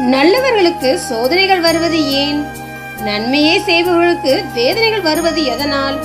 நல்லவர்களுக்கு சோதனைகள் வருவது ஏன்? நன்மையே செய்பவர்களுக்கு வேதனைகள் வருவது எதனால்?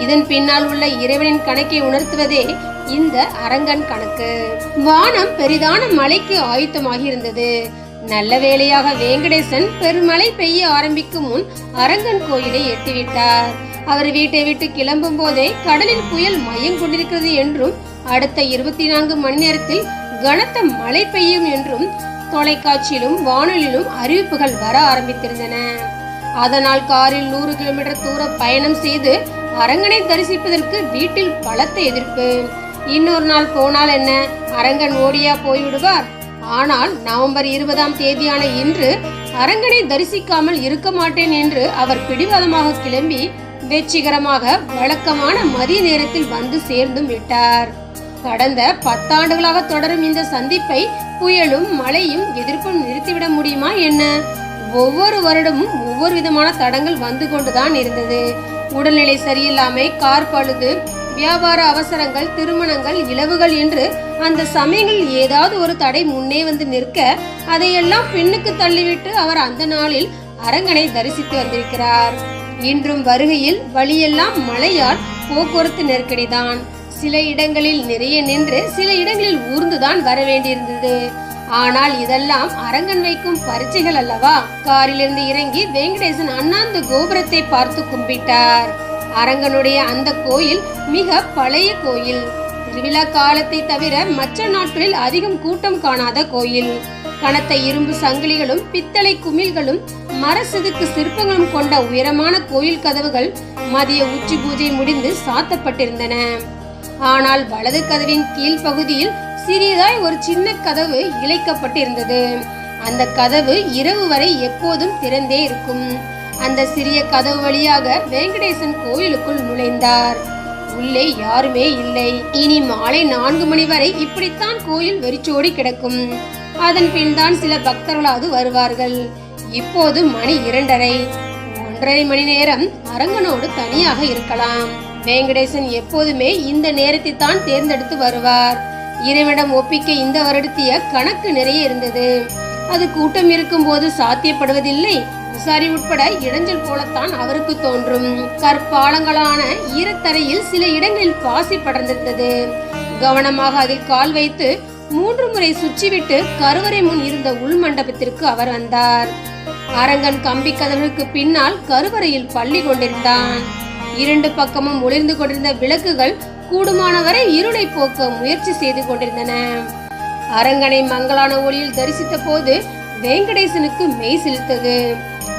இதன் பின்னால் உள்ள இறைவனின் கணக்கை உணர்த்துவதே இந்த அரங்கன் கணக்கு. வானம் பெரிதான மழைக்கு ஆயுத்தமாகி இருந்தது நல்ல வேளையாக வேங்கடேசன் பெருமழை பெய்ய ஆரம்பிக்கும் முன் அரங்கன் கோயிலை எட்டிவிட்டார். அவர் வீட்டை விட்டு கிளம்பும் போதே கடலில் புயல் மையம் கொண்டிருக்கிறது என்றும் அடுத்த இருபத்தி நான்கு மணி நேரத்தில் கனத்த மழை பெய்யும் என்றும் தொலைக்காட்சியிலும் வானொலியிலும் அறிவிப்புகள் வர ஆரம்பித்திருந்தன. அதனால் காரில் நூறு கிலோமீட்டர் தூர பயணம் செய்து அரங்கனை தரிசிப்பதற்கு வீட்டில் பலத்த எதிர்ப்பு. இன்னொரு நாள் போனால் என்ன? அரங்கன் ஓடியா போய்விடுவார். ஆனால் நவம்பர் இருபதாம் தேதியான இன்று அரங்கனை தரிசிக்காமல் இருக்க மாட்டேன் என்று அவர் பிடிவாதமாக கிளம்பி வெற்றிகரமாக வழக்கமான மதிய நேரத்தில் வந்து சேர்ந்தும் விட்டார். கடந்த பத்தாண்டுகளாக தொடரும் இந்த சந்திப்பை புயலும் மழையும் எதிர்ப்பும் நிறுத்திவிட முடியுமா என்ன? ஒவ்வொரு வருடமும் ஒவ்வொரு விதமான தடங்கள் வந்து கொண்டுதான் இருந்தது. உடல்நிலை சரியில்லாமை கார் பழுது வியாபார அவசரங்கள் திருமணங்கள் இலவுகள் என்று அந்த சமயங்களில் ஏதாவது ஒரு தடை முன்னே வந்து நிற்க அதையெல்லாம் பின்னுக்கு தள்ளிவிட்டு அவர் அந்த நாளில் அரங்கனை தரிசித்து வந்திருக்கிறார். இன்றும் வருகையில் வழியெல்லாம் மழையால் போக்குவரத்து நெருக்கடிதான். சில இடங்களில் நிறைய நின்று சில இடங்களில் ஊர்ந்துதான் வர வேண்டியிருந்தது. ஆனால் இதெல்லாம் அரங்கன் வைக்கும் பரீட்சைகள் அல்லவா? காரிலிருந்து இறங்கி வெங்கடேசன் அண்ணாந்து கோபுரத்தை பார்த்து கும்பிட்டார். அரங்கனுடைய அந்த கோயில் மிக பழைய கோயில். திருவிழா காலத்தை தவிர மற்ற நாட்களில் அதிகம் கூட்டம் காணாத கோயில். கனத்த இரும்பு சங்கிலிகளும் பித்தளை குமிழ்களும் மர செதுக்கு சிற்பங்களும் கொண்ட உயரமான கோயில் கதவுகள் மதிய உச்சி பூஜை முடிந்து சாத்தப்பட்டிருந்தன. ஆனால் வலது கதவின் கீழ் பகுதியில் சிறியதாய் ஒரு சின்ன கதவு இழைக்கப்பட்டிருந்தது. அந்த கதவு இரவு வரை எப்போதும் திறந்தே இருக்கும். அந்த சிறிய கதவு வழியாக வெங்கடேசன் கோயிலுக்குள் நுழைந்தார். உள்ளே யாருமே இல்லை. இனி மாலை நான்கு மணி வரை இப்படித்தான் கோயில் வெறிச்சோடி கிடக்கும். அதன் பின் தான் சில பக்தர்களாவது வருவார்கள். இப்போது மணி இரண்டரை. ஒன்றரை மணி நேரம் அரங்கனோடு தனியாக இருக்கலாம். வெங்கடேசன் எப்போதுமே இந்த நேரத்தை தான் தேர்ந்தெடுத்து வருவார். இறைவனிடம் ஒப்பிக்க இந்த வருடத்திய கணக்கு நிறைய இருந்தது. அது கூட்டம் இருக்கும் போது சாத்தியப்படுவதில்லை. விசாரி உட்பட இடைஞ்சல் போலத்தான் அவருக்கு தோன்றும். கற்பாலங்களான ஈரத்தரையில் சில இடங்களில் பாசி படர்ந்திருந்தது. கவனமாக அதில் கால் வைத்து மூன்று முறை சுற்றிவிட்டு கருவறை முன் இருந்த உள் மண்டபத்திற்கு அவர் வந்தார். அரங்கன் கம்பி கதவுக்கு பின்னால் கருவறையில் பள்ளி கொண்டிருந்தான். இரண்டு பக்கமும் ஒளிர்ந்து கொண்டிருந்த விளக்குகள் கூடுமானவரை இருளை போக்க முயற்சி செய்து கொண்டிருந்தன. அரங்கனை மங்களான ஒளியில் தரிசித்த போது வெங்கடேசனுக்கு மெய் செலுத்தது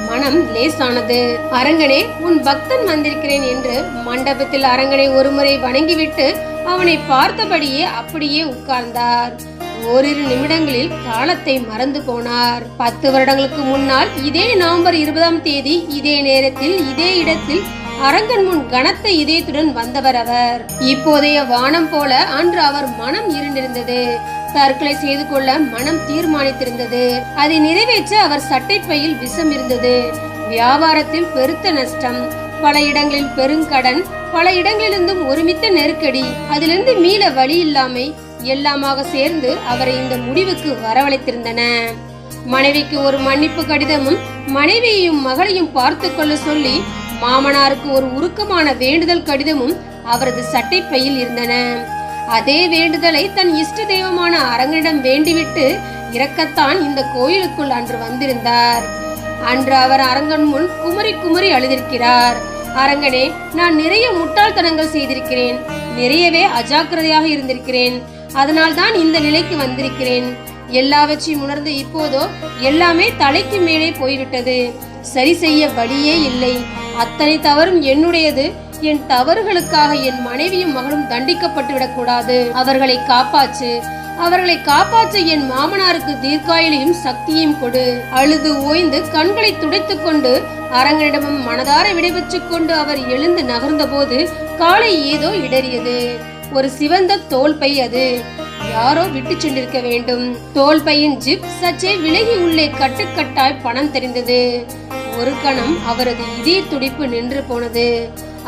மனம் லேசானது. அரங்கனே உன் பக்தன் வந்திருக்கிறேன் என்று மண்டபத்தில் அரங்கனை ஒருமுறை வணங்கிவிட்டு அவனை பார்த்தபடியே அப்படியே உட்கார்ந்தார். ஓரிரு நிமிடங்களில் காலத்தை மறந்து போனார். பத்து வருடங்களுக்கு முன்னால் இதே நவம்பர் இருபதாம் தேதி இதே நேரத்தில் இதே இடத்தில் அரங்கன் முன் கனத்த இதயத்துடன் வந்தவர் அவர். இப்போதைய வானம் போல அன்று அவர் மனம் இருண்டிருந்தது. தற்கொலை செய்து கொள்ள மனம் தீர்மானித்திருந்தது. அதை நிறைவேற்ற அவர் சட்டைப்பையில் விஷம் இருந்தது வியாபாரத்தில் பெருத்த நஷ்டம். பல இடங்களில் பெருங்கடன் பல இடங்களிலிருந்தும் ஒருமித்த நெருக்கடி அதிலிருந்து மீள வழி இல்லாமை எல்லாமாக சேர்ந்து அவரை இந்த முடிவுக்கு வரவழைத்திருந்தன. மனைவிக்கு ஒரு மன்னிப்பு கடிதமும் மனைவியையும் மகளையும் பார்த்து கொள்ள சொல்லி மாமனாருக்கு ஒரு உருக்கமான வேண்டுதல் கடிதமும் அவரது சட்டைப்பையில் இருந்தன. அதே வேண்டுதலை தன் இஷ்ட தெய்வமான அரங்கனிடம் வேண்டிவிட்டு இறக்கத்தான் இந்த கோயிலுக்குள் அன்று வந்திருந்தார். அன்று அவர் அரங்கன் முன் குமரி குமரி அழுதிருக்கிறார். அரங்கனே நான் நிறைய முட்டாள்தனங்கள் செய்திருக்கிறேன். நிறையவே அஜாக்கிரதையாக இருந்திருக்கிறேன். அதனால் தான் இந்த நிலைக்கு வந்திருக்கிறேன். எல்லாவற்றையும் உணர்ந்து இப்போதோ எல்லாமே தலைக்கு மேலே போய்விட்டது. சரி செய்ய வழியே இல்லை. அத்தனை தவறும் என்னுடையது. என் தவறுகளுக்காக என் மனைவியும் மகளும் தண்டிக்கப்பட்டு விடக்கூடாது அவர்களை காப்பாற்று. அவர்களை காப்பாற்ற என் மாமனாருக்கு தீர்க்காயிலையும் சக்தியையும் கொடு. அழுது ஓய்ந்து கண்களை துடைத்துக் கொண்டு அரங்கனிடமும் மனதார விடைபெற்றுக் கொண்டு அவர் எழுந்து நகர்ந்தபோது காலை ஏதோ இடறியது. ஒரு சிவந்த தோல் பை அது. யாரோ விட்டு சென்றிருக்க வேண்டும். தோல் பையின் ஜிப் சற்றே விலகி உள்ளே கட்டுக்கட்டாய் பணம் தெரிந்தது. ஒரு கணம் அவரது இதய துடிப்பு நின்று போனது.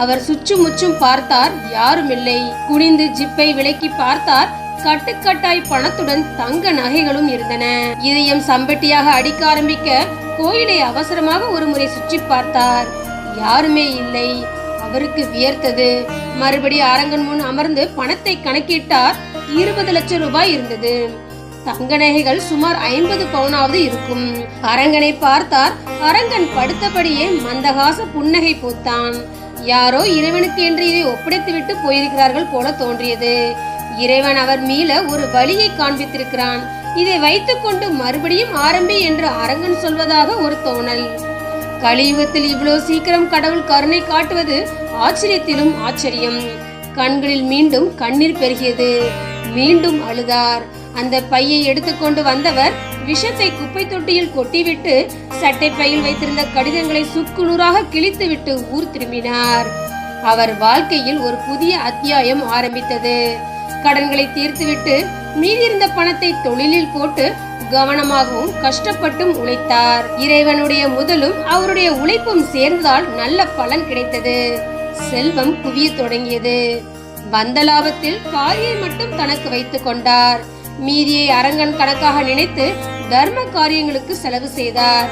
அவர் சுற்றும் முற்றும் பார்த்தார் யாரும் இல்லை குனிந்து ஜிப்பை விலக்கி பார்த்தார் கட்டுக்கட்டாய் பணத்துடன் தங்க நகைகளும் இருந்தன. இதயம் சம்பட்டியாக அடிக்க ஆரம்பிக்க கோயிலை அவசரமாக ஒரு முறை சுற்றி பார்த்தார். யாருமே இல்லை. அவருக்கு வியர்த்தது. மறுபடி அரங்கன் முன் அமர்ந்து பணத்தை கணக்கிட்டார். இருபது லட்சம் ரூபாய் இருந்தது. தங்க நகைகள் சுமார் ஐம்பது பவுனாவது இருக்கும். அரங்கனை பார்த்தார். அரங்கன் படுத்தபடியே மந்தகாச புன்னகை பூத்தான். யாரோ இறைவனுக்கு என்று இதை ஒப்படைத்துவிட்டு போயிருக்கிறார்கள் போல தோன்றியது. இறைவன் அவர் மீள ஒரு வழியை காண்பித்திருக்கிறான். இதை வைத்துக்கொண்டு மறுபடியும் ஆரம்பி என்று அரங்கன் சொல்வதாக ஒரு தோணல். கலியுகத்தில் இவ்வளவு சீக்கிரம் கடவுள் கருணை காட்டுவது ஆச்சரியத்திலும் ஆச்சரியம். கண்களில் மீண்டும் கண்ணீர் பெருகியது. மீண்டும் அழுதார். அந்த பையை எடுத்துக்கொண்டு வந்தவர் விஷத்தை குப்பை தொட்டியில் கொட்டிவிட்டு சட்டை பையில் வைத்திருந்த கடிதங்களை சுக்கு நூறாக கிழித்துவிட்டு ஊர் திரும்பினார். அவர் வாழ்க்கையில் ஒரு புதிய அத்தியாயம் ஆரம்பித்தது. கடன்களை தீர்த்துவிட்டு மீதியிருந்த பணத்தை தொழிலில் போட்டு கவனமாகவும் கஷ்டப்பட்டும் உழைத்தார். இறைவனுடைய முதலும் அவருடைய உழைப்பும் சேர்ந்தால் நல்ல பலன் கிடைத்தது. செல்வம் குவிய தொடங்கியது. வந்த லாபத்தில் பாதியை மட்டும் தனக்கு வைத்துக் கொண்டார். மீதியை அரங்கன் கணக்காக நினைத்து தர்ம காரியங்களுக்கு செலவு செய்தார்.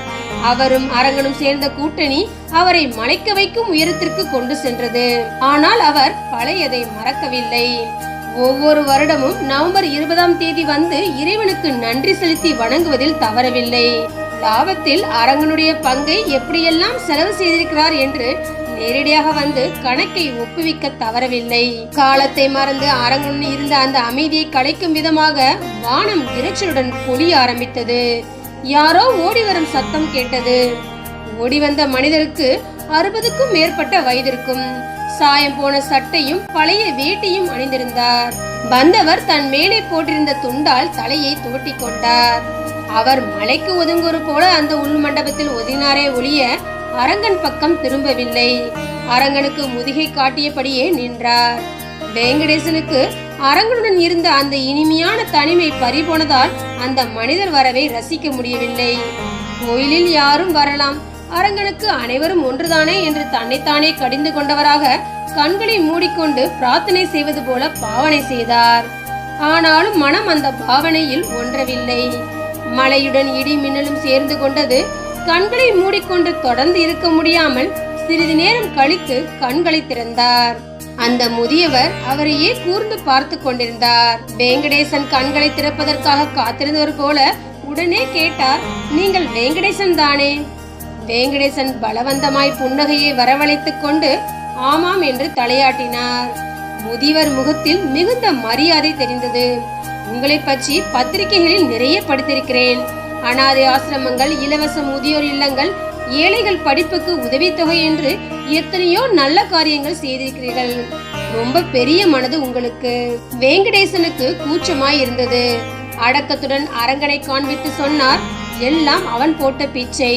அவரும் அரங்கனும் சேர்ந்த கூட்டணி அவரை மலைக்க வைக்கும் உயரத்திற்கு கொண்டு சென்றது. ஆனால் அவர் பழையதை மறக்கவில்லை. ஒவ்வொரு வருடமும் நவம்பர் இருபதாம் தேதி வந்து இறைவனுக்கு நன்றி செலுத்தி வணங்குவதில் தவறவில்லை. லாபத்தில் அரங்கனுடைய பங்கை எப்படியெல்லாம் செலவு செய்திருக்கிறார் என்று நேரடியாக வந்து கணக்கை ஒப்புவிக்க தவறவில்லை. காலத்தை மறந்து அரங்கன் இருந்த அந்த அமைதியை கலைக்கும் விதமாக வானம் இரைச்சலுடன் பொழிய ஆரம்பித்தது. யாரோ ஓடி வரும் சத்தம் கேட்டது. ஓடி வந்த மனிதருக்கு அறுபதுக்கும் மேற்பட்ட வயதிற்கும் சாயம் போன சட்டையும் பழைய வேட்டியும் அணிந்திருந்தார். வந்தவர் தன் மேலே போட்டிருந்த துண்டால் தலையை துவட்டி கொண்டார். அவர் மலைக்கு ஒதுங்குவது போல அந்த உள் மண்டபத்தில் ஒதுங்கினாரே ஒழிய அரங்கன் பக்கம் திரும்பவில்லை. அரங்கனுக்கு முதுகை காட்டியபடியே நின்றார். வெங்கடேசனுக்கு அரங்கனுடன் இருந்த அந்த இனிமையான தனிமை பறிபோனதால் அந்த மனிதர் வரவை ரசிக்க முடியவில்லை. கோயிலில் யாரும் வரலாம். அரங்கனுக்கு அனைவரும் ஒன்றுதானே என்று தன்னைத்தானே கடிந்து கொண்டவராக கண்களை மூடிக்கொண்டு பிரார்த்தனை செய்வது போல பாவனை செய்தார். ஆனாலும் மனம் அந்த பாவனையில் ஒன்றவில்லை. மழையுடன் இடி மின்னலும் சேர்ந்து கொண்டது கண்களை மூடிக்கொண்டு தொடர்ந்து இருக்க முடியாமல் சிறிது நேரம் கழித்து கண்களை திறந்தார். அந்த முதியவர் அவரையே கூர்ந்து பார்த்து கொண்டிருந்தார். வெங்கடேசன் கண்களை திறப்பதற்காக காத்திருந்தவர் போல உடனே கேட்டார் நீங்கள் வெங்கடேசன் தானே? வேங்கடேசன் பலவந்தமாய் புன்னகையை வரவழைத்துக் கொண்டு ஆமாம் என்று தலையாட்டினார். முதியவர் முகத்தில் மிகுந்த மரியாதை தெரிந்தது. உங்களை பற்றி பத்திரிகைகளில் நிறைய படித்திருக்கிறேன். அனாதை ஆசிரமங்கள் இலவச முதியோர் இல்லங்கள் ஏழைகள் படிப்புக்கு உதவித்தொகை என்று எத்தனையோ நல்ல காரியங்கள் செய்திருக்கிறீர்கள். ரொம்ப பெரிய மனது உங்களுக்கு. வேங்கடேசனுக்கு கூச்சமாய் இருந்தது அடக்கத்துடன் அரங்கனை காண்பித்து சொன்னார். எல்லாம் அவன் போட்ட பிச்சை.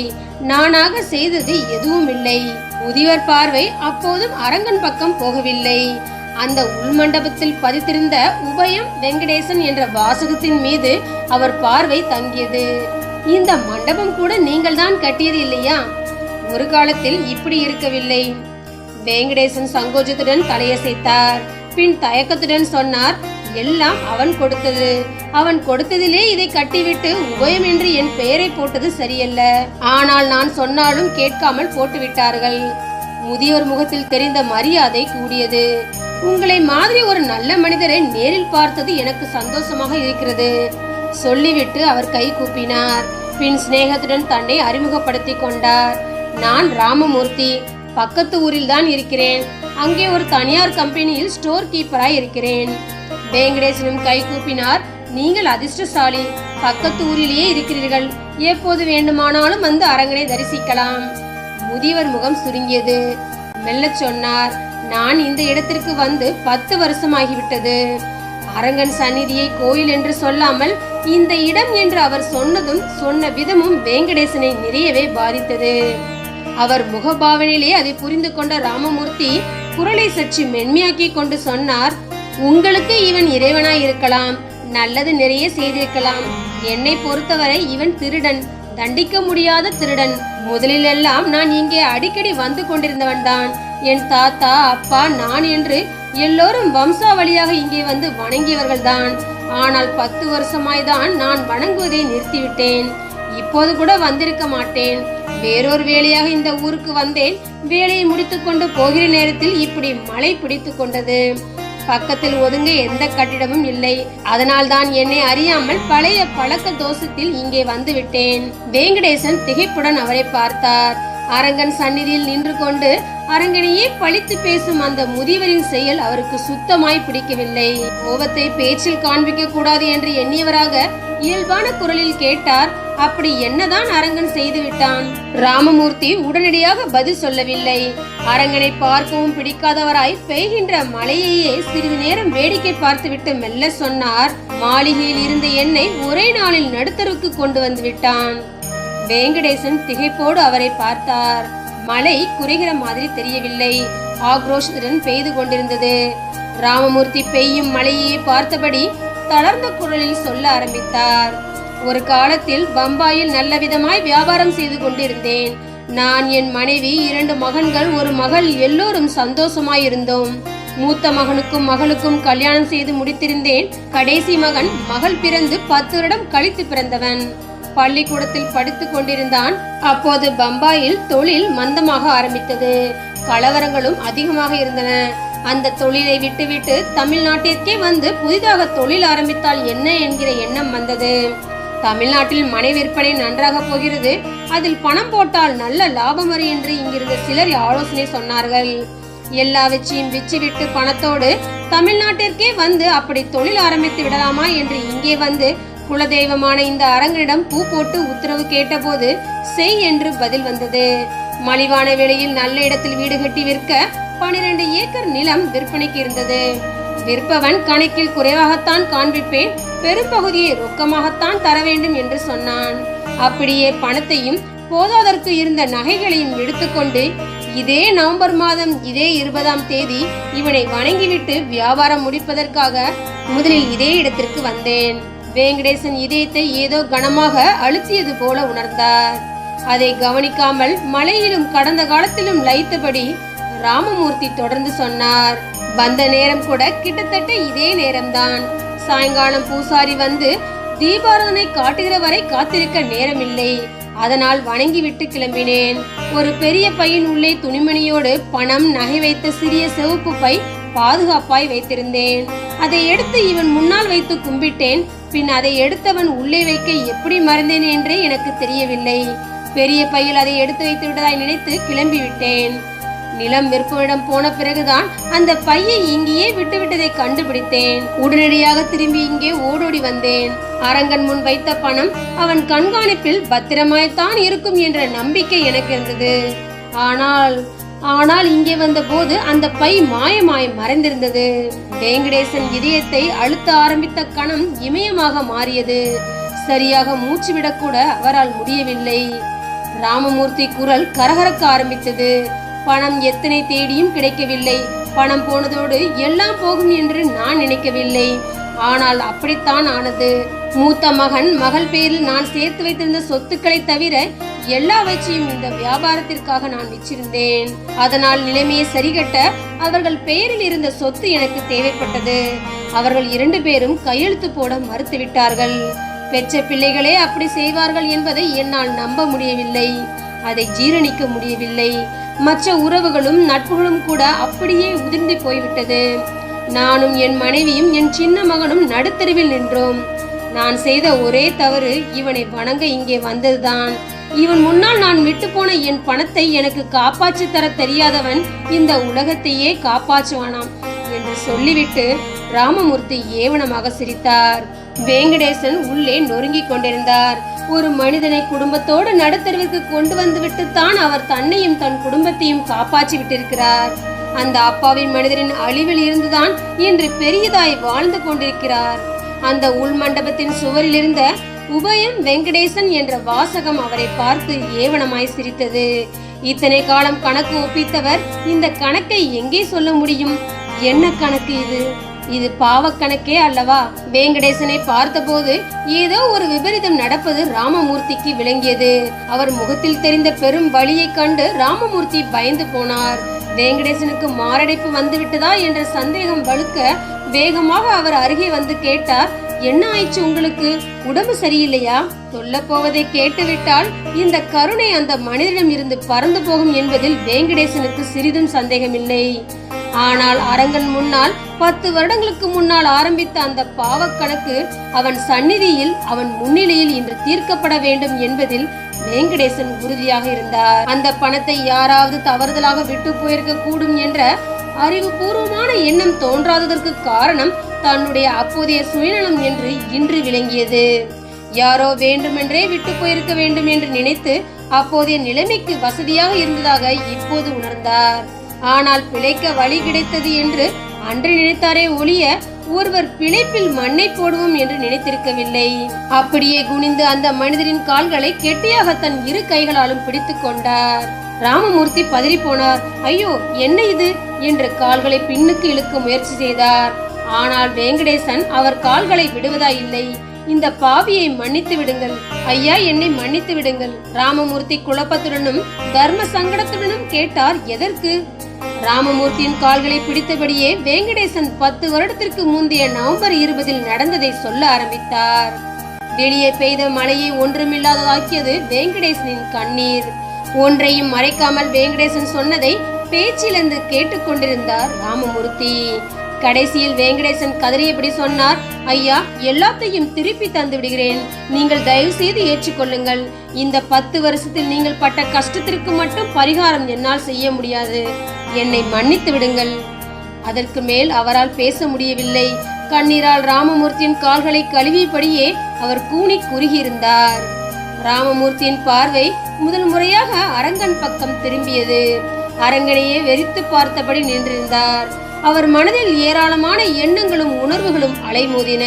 நானாக செய்தது எதுவும் இல்லை முதியோர் பார்வை அப்போதும் அரங்கன் பக்கம் போகவில்லை. அந்த உள்மண்டபத்தில் பதித்திருந்த உபயம் வெங்கடேசன் என்ற வாசகத்தின் மீது அவர் பார்வை தங்கியது. இந்த மண்டபம் கூட நீங்கள் தான் கட்டியது இல்லையா? ஒரு காலத்தில் இப்படி இருக்கவில்லை. வெங்கடேசன் சங்கோஜத்துடன் தலையசைத்தார் பின் தயக்கத்துடன் சொன்னார் எல்லாம் அவன் கொடுத்தது. அவன் கொடுத்ததிலே இதை கட்டிவிட்டு உபயம் என்று என் பெயரை போட்டது சரியல்ல. ஆனால் நான் சொன்னாலும் கேட்காமல் போட்டுவிட்டார்கள். முதியோர் முகத்தில் தெரிந்த மரியாதை கூடியது. உங்களை மாதிரி ஒரு நல்ல மனிதரை நேரில் பார்த்தது எனக்கு சந்தோஷமாக இருக்கிறது. சொல்லிவிட்டு அவர் கை கூப்பினார். பின் சிநேகத்துடன் தன்னை அறிமுகப்படுத்திக் கொண்டார். நான் ராமமூர்த்தி பக்கத்து ஊரில் தான் இருக்கிறேன். அங்கே ஒரு தனியார் கம்பெனியில் ஸ்டோர் கீப்பராய் இருக்கிறேன். வேங்கடேசனும் கை கூப்பினார். நீங்கள் அதிர்ஷ்டசாலி பக்கத்து ஊரிலேயே இருக்கிறீர்கள். எப்போது வேண்டுமானாலும் வந்து அரங்கனை தரிசிக்கலாம். முதியவர் முகம் சுருங்கியது. மெல்லச் சொன்னார் நான் இந்த இடத்திற்கு வந்து பத்து வருஷமாகிவிட்டது. அரங்கன் சந்நிதியை கோயில் என்று சொல்லாமல் இந்த இடம் என்று அவர் சொன்னதும் சொன்ன விதமும் வேங்கடேசனை நிறையவே பாதித்தது. அவர் முகபாவனையிலே அதை புரிந்து கொண்ட ராமமூர்த்தி குரலை சற்று மென்மையாக்கி கொண்டு சொன்னார் உங்களுக்கு இவன் இறைவனாய் இருக்கலாம் நல்லது நிறைய செய்திருக்கலாம். என்னை பொறுத்தவரை இவன் திருடன். தண்டிக்க முடியாத திருடன். முதலிலெல்லாம் நான் இங்கே அடிக்கடி வந்து கொண்டிருந்தவன் தான் என் தாத்தா அப்பா நான் என்று எல்லோரும் வம்சாவளியாக இங்கே வந்து வணங்கியவர்கள்தான். ஆனால் பத்து வருஷமாய் தான் நான் வணங்குவதை நிறுத்திவிட்டேன். இப்போது கூட வந்திருக்க மாட்டேன். வேறொரு வேலையாக இந்த ஊருக்கு வந்தேன். வேலையை முடித்துக்கொண்டு போகிற நேரத்தில் இப்படி மழை பிடித்து கொண்டது. பக்கத்தில் ஒதுங்க எந்த கட்டிடமும் இல்லை. அதனால் தான் என்னை அறியாமல் பழைய பழக்க தோஷத்தில் இங்கே வந்து விட்டேன். வேங்கடேசன் திகைப்புடன் அவரை பார்த்தார். அரங்கன் சந்நிதியில் நின்று கொண்டு அரங்கனையே பழித்து பேசும் அந்த முதியவரின் செயல் அவருக்கு சுத்தமாய் பிடிக்கவில்லை. கோபத்தை பேச்சில் காண்பிக்க கூடாது என்று எண்ணியவராக இயல்பான குரலில் கேட்டார். அப்படி என்னதான் அரங்கன் செய்து விட்டான்? ராமமூர்த்தி உடனடியாக பதில் சொல்லவில்லை. அரங்கனை பார்க்கவும் பிடிக்காதவராய் பெய்கின்ற மழையையே சிறிது நேரம் வேடிக்கை பார்த்துவிட்டு மெல்ல சொன்னார். மாளிகையில் இருந்த எண்ணெய் ஒரே நாளில் நடுத்தருக்கு கொண்டு வந்து விட்டான். வேங்கடேசன் திகைப்போடு அவரை பார்த்தார். மழை குறைகிற மாதிரி தெரியவில்லை. ஆக்ரோஷத்துடன் பெய்து கொண்டிருந்தது. ராமமூர்த்தி பெய்யும் மழையை பார்த்தபடி தளர்ந்த குரலில் சொல்ல ஆரம்பித்தார். ஒரு காலத்தில் பம்பாயில் நல்ல விதமாய் வியாபாரம் செய்து கொண்டிருந்தேன். நான் என் மனைவி இரண்டு மகன்கள் ஒரு மகள் எல்லோரும் சந்தோஷமாயிருந்தோம். மூத்த மகனுக்கும் மகளுக்கும் கல்யாணம் செய்து முடித்திருந்தேன். கடைசி மகன் மகள் பிறந்து பத்து வருடம் கழித்து பிறந்தவன். பள்ளிக்கூடத்தில் படித்துக் கொண்டிருந்தான். அப்போது பம்பாயில் தொழில் மந்தமாக ஆரம்பித்தது. கலவரங்களும் அதிகமாக இருந்தன. அந்த தொழிலை விட்டுவிட்டு தமிழ்நாட்டிற்கே வந்து புதிதாக தொழில் ஆரம்பித்தால் என்ன என்கிற எண்ணம் வந்தது. தமிழ்நாட்டில் மனை விற்பனை நன்றாக போகிறது. அதில் பணம் போட்டால் நல்ல லாபம் வரும் என்று இங்கிருந்த சிலர் ஆலோசனை சொன்னார்கள். எல்லா வச்சியும் விச்சு விட்டு பணத்தோடு தமிழ்நாட்டிற்கே வந்து அப்படி தொழில் ஆரம்பித்து விடலாமா என்று இங்கே வந்து குலதெய்வமான இந்த அரங்கனிடம் பூ போட்டு உத்தரவு கேட்டபோது செய் என்று பதில் வந்தது. மலிவான விலையில் நல்ல இடத்தில் வீடு கட்டி விற்க பனிரெண்டு ஏக்கர் நிலம் விற்பனைக்கு இருந்தது. விற்பவன் கணக்கில் குறைவாகத்தான் காண்பிப்பேன் பெரும்பகுதியை ரொக்கமாகத்தான் தர வேண்டும் என்று சொன்னான். அப்படியே பணத்தையும் போதாதற்கு இருந்த நகைகளையும் எடுத்துக்கொண்டு இதே நவம்பர் மாதம் இதே இருபதாம் தேதி இவனை வணங்கிவிட்டு வியாபாரம் முடிப்பதற்காக முதலில் இதே இடத்திற்கு வந்தேன். வேங்கடேசன் இதயத்தை ஏதோ கனமாக அழுத்தியது போல உணர்ந்தார். அதை கவனிக்காமல் மலையிலும் கடந்த காலத்திலும் லைத்தபடி ராமமூர்த்தி தொடர்ந்து சொன்னார். வந்த நேரம் கூட கிட்டத்தட்ட இதே நேரம்தான். சாயங்காலம் பூசாரி வந்து தீபாராதனை காட்டுகிற வரை காத்திருக்க நேரமில்லை. அதனால் வணங்கிவிட்டு கிளம்பினேன். ஒரு பெரிய பையின் உள்ளே துணிமணியோடு பணம் நகை வைத்த சிறிய சிவப்பு பை பாதுகாப்பாய் வைத்திருந்தேன். அதை எடுத்து இவன் முன்னால் வைத்து கும்பிட்டேன். பின் அதை எடுத்தவன் உள்ளே வைக்க எப்படி மறந்தேன் என்றே எனக்கு தெரியவில்லை. பெரிய பையில் அதை எடுத்து வைத்து விட்டதாய் நினைத்து கிளம்பி விட்டேன். நிலம் விற்பனிடம் போன பிறகுதான் அந்த பையை இங்கேயே விட்டுவிட்டதை கண்டுபிடித்தேன். உடனடியாக திரும்பி இங்கே ஓடோடி வந்தேன். அரங்கன் முன் வைத்த பணம் அவன் கண்காணிப்பில் பத்திரமாய்த்தான் இருக்கும் என்ற நம்பிக்கை எனக்கு இருந்தது. ஆனால் ஆனால் இங்கே வந்தபோது அந்த பை மாயமாய் மறைந்திருந்தது. வேங்கடேசன் இதயத்தை அழுத்த ஆரம்பித்த கணம் இமயமாக மாறியது. சரியாக மூச்சு விடக்கூட அவரால் முடியவில்லை. ராமமூர்த்தி குரல் கரகரக்க ஆரம்பித்தது. பணம் எத்தனை தேடியும் கிடைக்கவில்லை. பணம் போனதோடு எல்லாம் போகும் என்று நான் நினைக்கவில்லை. ஆனால் அப்படித்தான் ஆனது. மூத்த மகன் மகள் பேரில் நான் சேர்த்து வைத்திருந்த சொத்துக்களை தவிர எல்லாவற்றையும் இந்த வியாபாரத்திற்காக நான் வச்சிருந்தேன். அதனால் நிலைமையை சரிகட்ட அவர்கள் பெயரில் இருந்த சொத்து எனக்கு தேவைப்பட்டது. அவர்கள் இரண்டு பேரும் கையெழுத்து போட மறுத்துவிட்டார்கள் பெற்ற பிள்ளைகளே அப்படி செய்வார்கள் என்பதை என்னால் நம்ப முடியவில்லை. அதை ஜீரணிக்க முடியவில்லை. மற்ற உறவுகளும் நட்புகளும் கூட அப்படியே உதிர்ந்து போய்விட்டது. நானும் என் மனைவியும் என் சின்ன மகனும் நடுத்தருவில் நின்றோம். நான் செய்த ஒரே தவறு இவனை வணங்க இங்கே வந்ததுதான். இவன் முன்னால் நான் விட்டு போன என் பணத்தை எனக்கு காப்பாற்றி தர தெரியாதவன் இந்த உலகத்தையே காப்பாற்றுவானாம் என்று சொல்லிவிட்டு ராமமூர்த்தி ஏவனமாக சிரித்தார். வேங்கடேசன் உள்ளே நொறுங்கிக் கொண்டிருந்தார். ஒரு மனிதனை குடும்பத்தோடு நடுத்தருவிற்கு கொண்டு வந்து விட்டுத்தான் அவர் தன்னையும் தன் குடும்பத்தையும் காப்பாற்றி விட்டிருக்கிறார். அந்த அப்பாவின் மனிதரின் அழிவில் இருந்துதான் இன்று பெரியதாய் வாழ்ந்து கொண்டிருக்கிறார். அந்த உள் மண்டபத்தின் சுவரில் இருந்த உபயம் வெங்கடேசன் என்ற வாசகம் அவரை பார்த்து ஏவனமாய் சிரித்தது. இத்தனை காலம் கணக்கு ஒப்பித்தவர் இந்த கணக்கை எங்கே சொல்ல முடியும்? என்ன கணக்கு இது? இது பாவக்கணக்கே அல்லவா? வேங்கடேசனை பார்த்தபோது ஏதோ ஒரு விபரீதம் நடப்பது ராமமூர்த்திக்கு விளங்கியது. அவர் முகத்தில் தெரிந்த பெரும் வழியை கண்டு ராமமூர்த்தி பயந்து போனார். வேங்கடேசனுக்கு மாரடைப்பு வந்துவிட்டதா என்ற சந்தேகம் வலுக்க வேகமாக அவர் அருகே வந்து கேட்டார் என்ன ஆயிடுச்சு உங்களுக்கு? உடம்பு சரியில்லையா? சொல்ல போவதை கேட்டுவிட்டால் இந்த கருணை அந்த மனிதனிடம் இருந்து பறந்து போகும் என்பதில் வேங்கடேசனுக்கு சிறிதும் சந்தேகமில்லை. ஆனால் அரங்கன் முன்னால் பத்து வருடங்களுக்கு முன்னால் ஆரம்பித்த அந்த பாவக்கணக்கு அவன் சந்நிதியில் அவன் முன்னிலையில் இன்று தீர்க்கப்பட வேண்டும் என்பதில் வேங்கடேசன் உறுதியாக இருந்தார். அந்த பணத்தை யாராவது தவறுதலாக விட்டு போயிருக்க கூடும் என்ற அறிவுபூர்வமான எண்ணம் தோன்றாததற்கு காரணம் தன்னுடைய அப்போதைய சுயநலம் என்று இன்று விளங்கியது. யாரோ வேண்டுமென்றே விட்டு போயிருக்க வேண்டும் என்று நினைத்து அப்போதைய நிலைமைக்கு வசதியாக இருந்ததாக இப்போது உணர்ந்தார். ஆனால் பிழைக்க வழி கிடைத்தது என்று அன்று நினைத்தாரே ஒழிய ஒருவர் பிழைப்பில் மண்ணை போடுவோம் என்று நினைத்திருக்கவில்லை. அப்படியே குனிந்து அந்த மனிதரின் கால்களை கெட்டியாக தன் இரு கைகளாலும் பிடித்துக் கொண்டார். ராமமூர்த்தி பதறி போனார் ஐயோ என்ன இது? என்று கால்களை பின்னுக்கு இழுக்க முயற்சி செய்தார். ஆனால் வேங்கடேசன் அவர் கால்களை விடுவதா இல்லை. இந்த பாவியை மன்னித்து விடுங்கள். ஐயா என்னை மன்னித்து விடுங்கள். ராமமூர்த்தி குழப்பத்துடனும் தர்ம சங்கடத்துடனும் கேட்டார் எதற்கு? ராமமூர்த்தியின் கால்களை பிடித்தபடியே வேங்கடேசன் பத்து வருடத்திற்கு முந்தைய நவம்பர் இருபதில் நடந்ததை சொல்ல ஆரம்பித்தார். வெளியே பெய்த மழையை ஒன்றுமில்லாததாக்கியது வேங்கடேசனின் கண்ணீர். ஒன்றையும் மறைக்காமல் வேங்கடேசன் சொன்னதை பேச்சிலிருந்து கேட்டுக்கொண்டிருந்தார் ராமமூர்த்தி. கடைசியில் வேங்கடேசன் கதறியபடி சொன்னார் ஐயா எல்லாத்தையும் திருப்பி தந்து விடுகிறேன். நீங்கள் தயவு செய்து ஏற்றுக்கொள்ளுங்கள். இந்த பத்து வருஷத்தில் நீங்கள் பட்ட கஷ்டத்திற்கு மட்டும் பரிகாரம் என்னால் செய்ய முடியாது. என்னை மன்னித்து விடுங்கள். அதற்கு மேல் அவரால் பேச முடியவில்லை. கண்ணீரால் ராமமூர்த்தியின் கால்களை கழுவியபடியே அவர் கூனி குறுகியிருந்தார். ராமமூர்த்தியின் பார்வை முதல் முறையாக அரங்கன் பக்கம் திரும்பியது. அரங்கனையே வெறித்து பார்த்தபடி நின்றிருந்தார். அவர் மனதில் ஏராளமான எண்ணங்களும் உணர்வுகளும் அலைமோதின.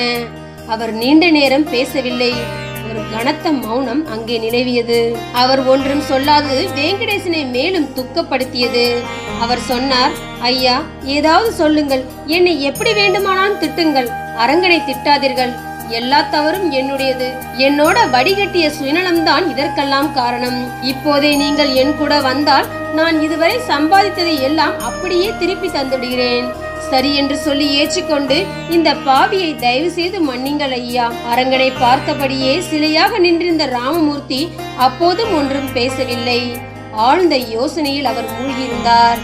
அவர் நீண்ட நேரம் பேசவில்லை. ஒரு கனத்த மௌனம் அங்கே நிலவியது. அவர் ஒன்றும் சொல்லாது வேங்கடேசனை மேலும் துக்கப்படுத்தியது. அவர் சொன்னார் ஐயா ஏதாவது சொல்லுங்கள். என்னை எப்படி வேண்டுமானாலும் திட்டுங்கள். அரங்கனை திட்டாதீர்கள். எல்லா தவறும் என்னுடையது. என்னோட வடிகட்டிய சுயநலம்தான் இதற்கெல்லாம் காரணம். இப்போதே நீங்கள் என் கூட வந்தால் நான் இதுவரை சம்பாதித்ததை எல்லாம் அப்படியே திருப்பி தந்துடுகிறேன். சரி என்று சொல்லி ஏற்றுக்கொண்டு இந்த பாவியை தயவு செய்து மன்னிங்கள் ஐயா. அரங்கனை பார்த்தபடியே சிலையாக நின்றிருந்த ராமமூர்த்தி அப்போதும் ஒன்றும் பேசவில்லை. ஆழ்ந்த யோசனையில் அவர் மூழ்கியிருந்தார்.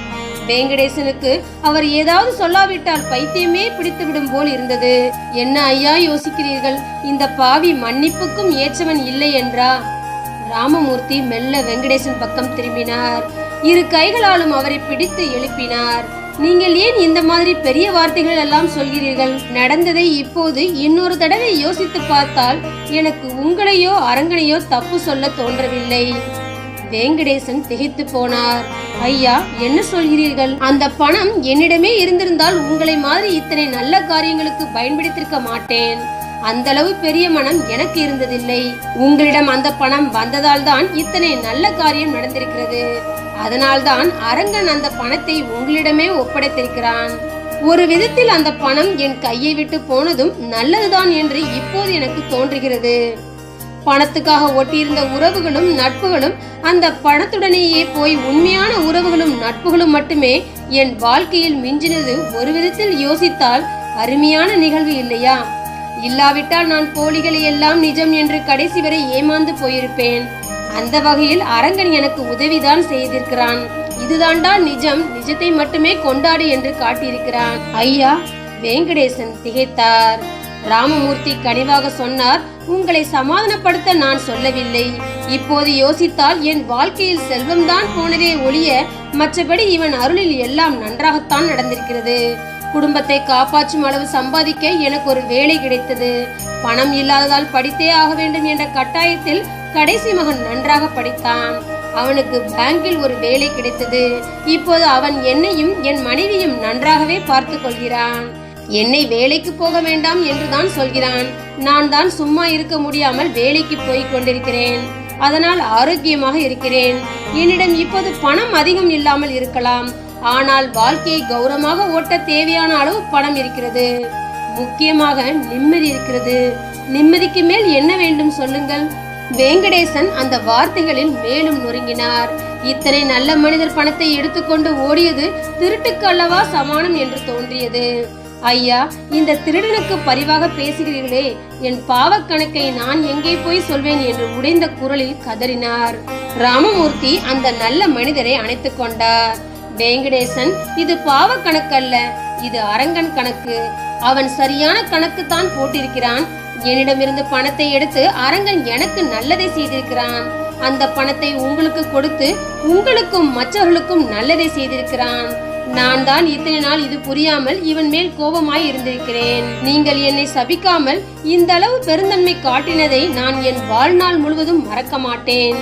வேங்கடேசனுக்கு அவர் ஏதாவது சொல்லாவிட்டால் பைத்தியமே பிடித்துவிடும் போல் இருந்தது. என்ன ஐயா யோசிக்கிறீர்கள்? இந்த பாவி மன்னிப்புக்கும் ஏற்றவன் இல்லை என்றா? ராமமூர்த்தி மெல்ல வெங்கடேசன் பக்கம் திரும்பினார். இரு கைகளாலும் அவரை பிடித்து எழுப்பினார். நீங்கள் ஏன் இந்த மாதிரி பெரிய வார்த்தைகள் எல்லாம் சொல்கிறீர்கள்? நடந்ததை இப்போது இன்னொரு தடவை யோசித்து பார்த்தால் எனக்கு உங்களையோ அரங்கனையோ தப்பு சொல்ல தோன்றவில்லை. வேங்கடேசன் திகைத்து போனார். ஐயா என்ன சொல்கிறீர்கள்? அந்த பணம் என்னிடமே இருந்திருந்தால் உங்களை மாதிரி இத்தனை நல்ல காரியங்களுக்கு பயன்படுத்திருக்க மாட்டேன். அந்த அளவு பெரிய மனம் எனக்கு இருந்ததில்லை. உங்களிடம் அந்த பணம் வந்ததால் தான் இத்தனை நல்ல காரியம் நடந்திருக்கிறது. அதனால்தான் அரங்கன் அந்த பணத்தை உங்களிடமே ஒப்படைத்திருக்கிறான். ஒரு விதத்தில் அந்த பணம் என் கையை விட்டு போனதும் நல்லதுதான் என்று இப்போது எனக்கு தோன்றுகிறது. பணத்துக்காக ஒட்டியிருந்த உறவுகளும் நட்புகளும் அந்த பணத்துடனேயே போய் உண்மையான உறவுகளும் நட்புகளும் மட்டுமே என் வாழ்க்கையில் மிஞ்சினது ஒரு விதத்தில் யோசித்தால் அருமையான நிகழ்வு இல்லையா? இல்லாவிட்டால் நான் போலிகளை எல்லாம் நிஜம் என்று கடைசி வரை ஏமாந்து போயிருப்பேன். அந்த வகையில் அரங்கன் எனக்கு உதவிதான் செய்திருக்கிறான். இதுதாண்டா நிஜம் நிஜத்தை மட்டுமே கொண்டாடு என்று காட்டியிருக்கிறான். ஐயா வேங்கடேசன் திகைத்தார். ராமமூர்த்தி கனிவாக சொன்னார் உங்களை சமாதானப்படுத்த நான் சொல்லவில்லை. இப்போது யோசித்தால் என் வாழ்க்கையில் செல்வம்தான் போனதே ஒழிய மற்றபடி இவன் அருளில் எல்லாம் நன்றாகத்தான் நடந்திருக்கிறது. குடும்பத்தை காப்பாற்றும் அளவு சம்பாதிக்க எனக்கு ஒரு வேலை கிடைத்தது. பணம் இல்லாததால் படித்தே ஆக வேண்டும் என்ற கட்டாயத்தில் கடைசி மகன் நன்றாக படித்தான். அவனுக்கு பேங்கில் ஒரு வேலை கிடைத்தது. இப்போது அவன் என்னையும் என் மனைவியும் நன்றாகவே பார்த்து கொள்கிறான். என்னை வேலைக்கு போக வேண்டாம் என்றுதான் சொல்கிறான். நான் தான் சும்மா இருக்க முடியாமல் வேலைக்கு போய் கொண்டிருக்கிறேன். அதனால் ஆரோக்கியமாக இருக்கிறேன். என்னிடம் இப்போது பணம் அதிகம் இல்லாமல் இருக்கலாம். ஆனால் வாழ்க்கையை கௌரவமாக ஓட்ட தேவையான அளவு பணம் இருக்கிறது. முக்கியமாக நிம்மதி இருக்கிறது. நிம்மதிக்கு மேல் என்ன வேண்டும் சொல்லுங்கள். வெங்கடேசன் அந்த வார்த்தைகளில் மேலும் நொறுங்கினார். இத்தனை நல்ல மனிதர் பணத்தை எடுத்துக்கொண்டு ஓடியது திருட்டுக்கு அல்லவா சமானம் என்று தோன்றியது. ஐயா இந்த திருடனுக்கு பரிவாக பேசுகிறீர்களே. என் பாவக்கணக்கை நான் எங்கே போய் சொல்வேன் என்று உடைந்த குரலில் கதறினார். ராமமூர்த்தி அந்த நல்ல மனிதரை அணைத்து கொண்டார். வெங்கடேசன் இது பாவக்கணக்கல்ல. இது அரங்கன் கணக்கு. அவன் சரியான கணக்கு தான் போட்டிருக்கிறான். என்னிடமிருந்து பணத்தை எடுத்து அரங்கன் எனக்கு நல்லதை செய்திருக்கிறான். அந்த பணத்தை உங்களுக்கு கொடுத்து உங்களுக்கும் மற்றவர்களுக்கும் நல்லதை செய்திருக்கிறான். நான் தான் இத்தனை நாள் இது புரியாமல் இவன் மேல் கோபமாய் இருந்திருக்கிறேன். நீங்கள் என்னை சபிக்காமல் இந்த அளவு பெருந்தன்மை காட்டினதை நான் என் வாழ்நாள் முழுவதும் மறக்க மாட்டேன்.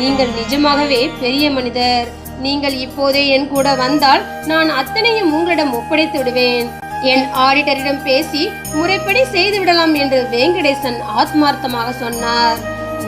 நீங்கள் நிஜமாகவே பெரிய மனிதர். நீங்கள் இப்போதே என் கூட வந்தால் நான் அத்தனையும் உங்களிடம் ஒப்படைத்து விடுவேன். என் ஆடிட்டரிடம் பேசி முறைப்படி செய்து விடலாம் என்று வெங்கடேசன் ஆத்மார்த்தமாக சொன்னார்.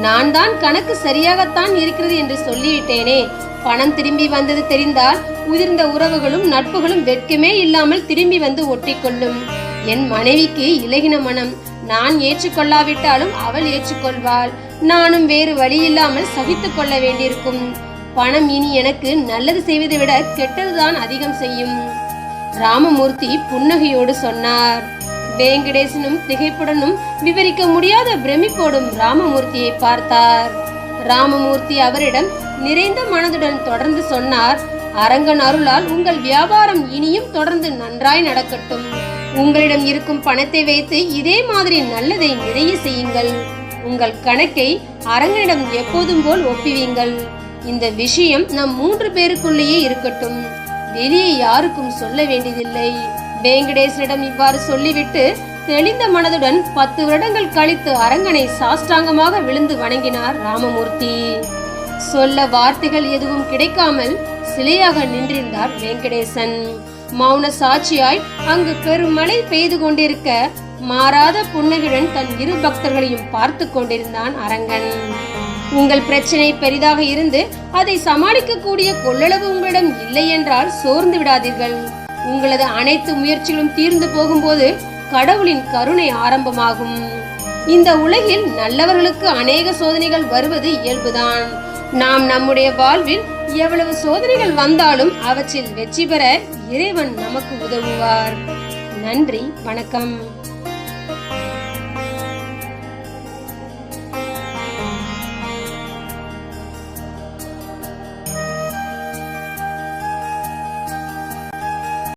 நான் தான் கணக்கு சரியாகத்தான் இருக்கிறது என்று சொல்லிவிட்டேனே. பணம் திரும்பி வந்தது தெரிந்தால் உதிர்ந்த உறவுகளும் நட்புகளும் வெட்கமே இல்லாமல் திரும்பி வந்து ஒட்டிக்கொள்ளும். என் மனைவிக்கு இலகின மனம். நான் ஏற்றுக்கொள்ளாவிட்டாலும் அவள் ஏற்றுக்கொள்வாள். நானும் வேறு வழி இல்லாமல் சகித்து கொள்ள வேண்டியிருக்கும். பணம் இனி எனக்கு நல்லது செய்வதை விட கெட்டதுதான் அதிகம் செய்யும். ராமமூர்த்தி புன்னகையோடு சொன்னார். வேங்கடேசனும் திகைப்புடனும் விவரிக்க முடியாத பிரமிப்போடும் ராமமூர்த்தியை பார்த்தார். ராமமூர்த்தி அவரிடம் நிறைந்த மனதுடன் தொடர்ந்து சொன்னார். அரங்கன் அருளால் உங்கள் வியாபாரம் இனியும் தொடர்ந்து நன்றாய் நடக்கட்டும். உங்களிடம் இருக்கும் பணத்தை வைத்து இதே மாதிரி நல்லதை நிறைய செய்யுங்கள். உங்கள் கணக்கை அரங்கனிடம் எப்போதும் போல் ஒப்புவீங்கள். இந்த விஷயம் நம் மூன்று பேருக்குள்ளேயே இருக்கட்டும். வெளியே யாருக்கும் சொல்ல வேண்டியதில்லை. வேங்கடேசனிடம் இவ்வாறு சொல்லிவிட்டு தெளிந்த மனதுடன் பத்து வருடங்கள் கழித்து அரங்கனை சாஷ்டாங்கமாக விழுந்து வணங்கினார் ராமமூர்த்தி. சொல்ல வார்த்தைகள் எதுவும் கிடைக்காமல் சிலையாக நின்றிருந்தார் வெங்கடேசன். மௌன சாட்சியாய் அங்கு பெருமழை பெய்து கொண்டிருக்க மாறாத புன்னகையுடன் தன் இரு பக்தர்களையும் பார்த்து கொண்டிருந்தான் அரங்கன். உங்கள் பிரச்சனை பெரிதாக இருந்து அதை சமாளிக்கக்கூடிய கொள்ளளவு உங்களிடம் இல்லை என்றால் சோர்ந்து விடாதீர்கள். உங்களது அனைத்து முயற்சிகளும் தீர்ந்து போகும்போது கடவுளின் கருணை ஆரம்பமாகும். இந்த உலகில் நல்லவர்களுக்கு அநேக சோதனைகள் வருவது இயல்புதான். நாம் நம்முடைய வாழ்வில் எவ்வளவு சோதனைகள் வந்தாலும் அவற்றில் வெற்றி பெற இறைவன் நமக்கு உதவுவார். நன்றி வணக்கம்.